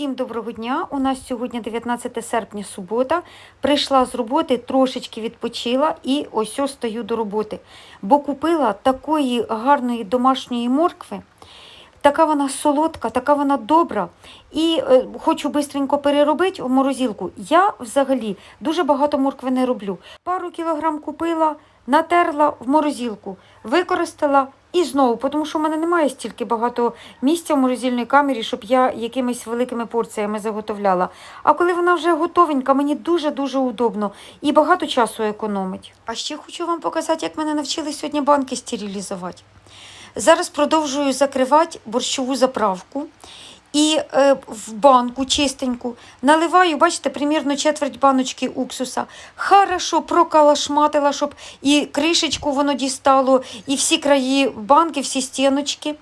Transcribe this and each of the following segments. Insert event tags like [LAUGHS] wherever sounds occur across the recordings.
Всім доброго дня! У нас сьогодні 19 серпня, субота. Прийшла з роботи, трошечки відпочила і ось ось стою до роботи. Бо купила такої гарної домашньої моркви. Така вона солодка, така вона добра. І е, хочу швидко переробити в морозилку. Я взагалі дуже багато моркви не роблю. Пару кілограм купила, натерла в морозилку, використала і знову, тому що в мене немає стільки багато місця в морозильній камері, щоб я якимись великими порціями заготовляла. А коли вона вже готовенька, мені дуже-дуже удобно і багато часу економить. А ще хочу вам показати, як мене навчили сьогодні банки стерилізувати. Зараз продовжую закривати борщову заправку. І е, в банку чистеньку наливаю, бачите, примірно четверть баночки уксуса. Хорошо прокалашматила, щоб і кришечку воно дістало, і всі краї банки, всі стіночки.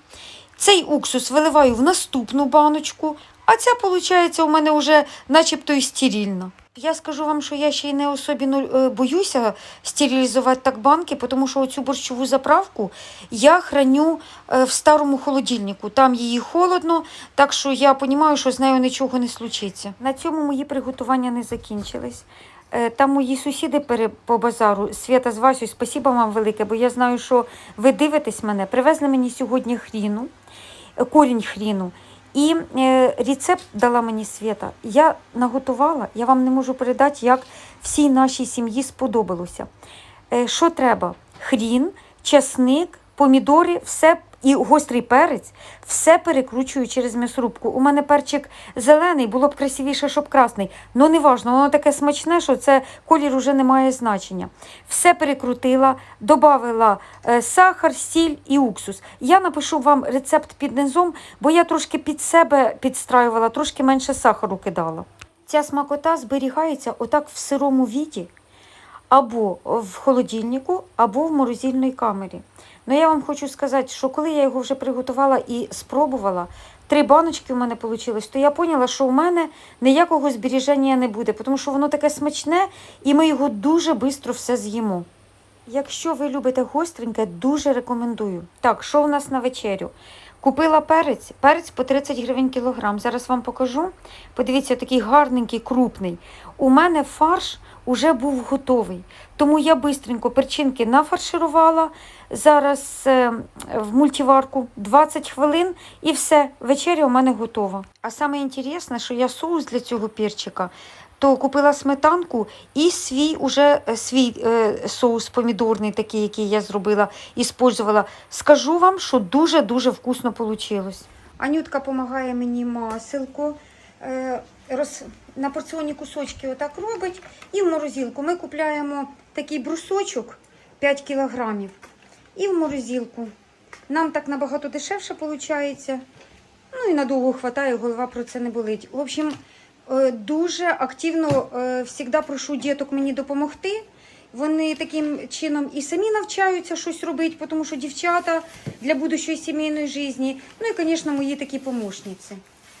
Цей уксус виливаю в наступну баночку, а ця, виходить, у мене вже начебто і стерильна. Я скажу вам, що я ще й не особливо е, боюся стерилізувати так банки, тому що оцю борщову заправку я храню е, в старому холодильнику. Там її холодно, так що я розумію, що з нею нічого не случиться. На цьому мої приготування не закінчились. Е, Там мої сусіди по базару, Свята з Васю, спасіба вам велике, бо я знаю, що ви дивитесь мене. Привезли мені сьогодні хріну, корінь хріну. І е, рецепт дала мені Свята. Я наготувала, я вам не можу передати, як всій нашій сім'ї сподобалося. Е, що треба? Хрін, часник, помідори, все і гострий перець, все перекручую через м'ясорубку. У мене перчик зелений, було б красивіше, щоб красний. Ну не важно, воно таке смачне, що це колір уже не має значення. Все перекрутила, додала е, сахар, сіль і уксус. Я напишу вам рецепт під низом, бо я трошки під себе підстраювала, трошки менше сахару кидала. Ця смакота зберігається отак в сирому віді або в холодильнику, або в морозильній камері. Ну я вам хочу сказати, що коли я його вже приготувала і спробувала, три баночки у мене вийшло, то я поняла, що у мене ніякого збереження не буде, тому що воно таке смачне, і ми його дуже швидко все з'їмо. Якщо ви любите гостреньке, дуже рекомендую. Так, що у нас на вечерю? Купила перець, перець по 30 гривень кілограм. Зараз вам покажу. Подивіться, такий гарненький, крупний. У мене фарш уже був готовий. Тому я бистренько перчинки нафарширувала. Зараз е, в мультиварку 20 хвилин і все, вечеря у мене готова. А саме що я соус для цього перчика то купила сметанку і свій уже е, свій е, соус помідорний, такий, який я зробила, іспользувала. Скажу вам, що дуже-дуже вкусно вийшло. Анютка допомагає мені маселко. Е, роз, на порціонні кусочки отак робить. І в морозилку ми купляємо такий брусочок 5 кілограмів. І в морозилку. Нам так набагато дешевше виходить. Ну і надовго хватає, голова про це не болить. В общем, дуже активно завжди прошу діток мені допомогти. Вони таким чином і самі навчаються щось робити, тому що дівчата для будущої сімейної житті. Ну і, звісно, мої такі помощниці.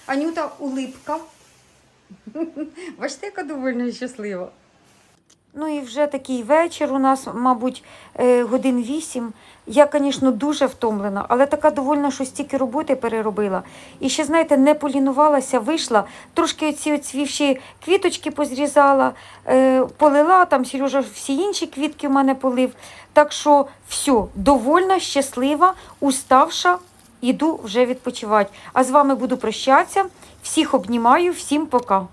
Анюта улипка. [LAUGHS] Бачите, яка довольно щаслива. Ну і вже такий вечір у нас, мабуть, е, годин вісім. Я, звісно, дуже втомлена, але така довольна, що стільки роботи переробила. І ще, знаєте, не полінувалася, вийшла, трошки оці оцвівші квіточки позрізала, е, полила, там Сережа всі інші квітки в мене полив. Так що все, довольна, щаслива, уставша, іду вже відпочивати. А з вами буду прощатися. Всіх обнімаю, всім пока.